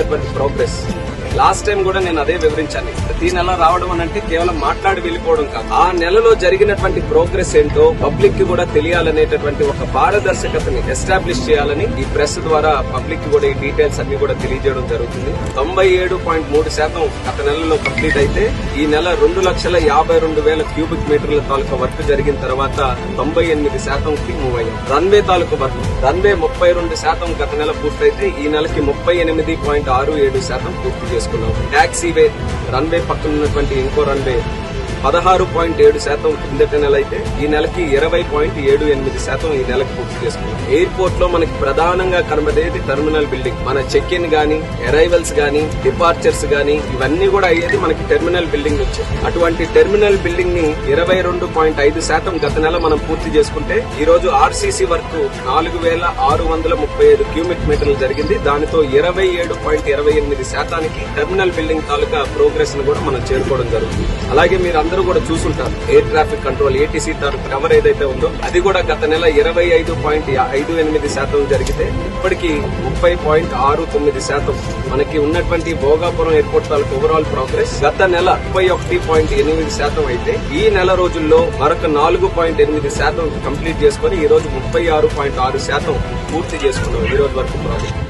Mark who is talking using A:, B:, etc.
A: చేసినటువంటి progress last time కూడా నేను అదే వివరించాను. ప్రతి నెల రావడం అని అంటే కేవలం మాట్లాడి వెళ్ళిపోవడం కాదు. ఆ నెలలో జరిగినటువంటి ప్రోగ్రెస్ ఏంటో పబ్లిక్కి కూడా తెలియాలనేటటువంటి ఒక పారదర్శకతని ఎస్టాబ్లిష్ చేయాలని ఈ ప్రెస్ ద్వారా పబ్లిక్కి కూడా ఈ డీటెయిల్స్ అన్ని కూడా తెలియజేయడం జరుగుతుంది. తొంభై ఏడు పాయింట్ మూడు శాతం గత నెలలో కంప్లీట్ అయితే ఈ నెల రెండు లక్షల యాభై రెండు వేల క్యూబిక్ మీటర్ల తాలూకా వర్క్ జరిగిన తర్వాత తొంభై ఎనిమిది శాతం కి మూవ్ అయ్యాం. రన్వే తాలూకా వర్క్ రన్వే ముప్పై రెండు శాతం గత నెల పూర్తయితే ఈ నెలకి ముప్పై ఎనిమిది పాయింట్ ఆరు ఏడు శాతం పూర్తి చేసుకున్నాం ట్యాక్సీ వే రన్వే పక్కన ఉన్నటువంటి ఇంకో రన్వే పదహారు పాయింట్ ఏడు శాతం కిందటి నెల అయితే ఈ నెలకి ఇరవై పాయింట్ ఏడు ఎనిమిది శాతం ఈ నెలకు పూర్తి చేసుకున్నాం ఎయిర్పోర్ట్లో మనకి ప్రధానంగా కనబడేది టెర్మినల్ బిల్డింగ్. మన చెక్ ఇన్ గానీ అరైవల్స్ గానీ డిపార్చర్స్ గానీ ఇవన్నీ కూడా అయ్యేది మనకి టెర్మినల్ బిల్డింగ్ నుంచి. అటువంటి టెర్మినల్ బిల్డింగ్ని ఇరవై రెండు పాయింట్ ఐదు శాతం గత నెల మనం పూర్తి చేసుకుంటే ఈ రోజు ఆర్సీసీ వర్క్ నాలుగు వేల ఆరు వందల ముప్పై ఐదు క్యూమిక్ మీటర్లు జరిగింది. దానితో ఇరవై ఏడు పాయింట్ ఇరవై ఎనిమిది శాతానికి టెర్మినల్ బిల్డింగ్ తాలూకా ప్రోగ్రెస్ను కూడా మనం చేరుకోవడం జరుగుతుంది. అలాగే మీరు అందరూ కూడా చూసుంటారు. Air traffic control ATC cover ఏదైతే ఉందో అది కూడా గత నెల ఇరవై ఐదు పాయింట్ ఐదు ఎనిమిది శాతం జరిగితే ఇప్పటికీ ముప్పై పాయింట్ ఆరు తొమ్మిది శాతం మనకి ఉన్నటువంటి భోగాపురం ఎయిర్పోర్ట్ తాలూకు ఓవరాల్ ప్రోగ్రెస్ గత నెల ముప్పై ఒకటి పాయింట్ ఎనిమిది శాతం అయితే ఈ నెల రోజుల్లో మరొక నాలుగు పాయింట్ ఎనిమిది శాతం కంప్లీట్ చేసుకుని ఈ రోజు ముప్పై ఆరు పాయింట్ ఆరు శాతం పూర్తి చేసుకున్నాం. ఈ రోజు వరకు ప్రాజెక్ట్.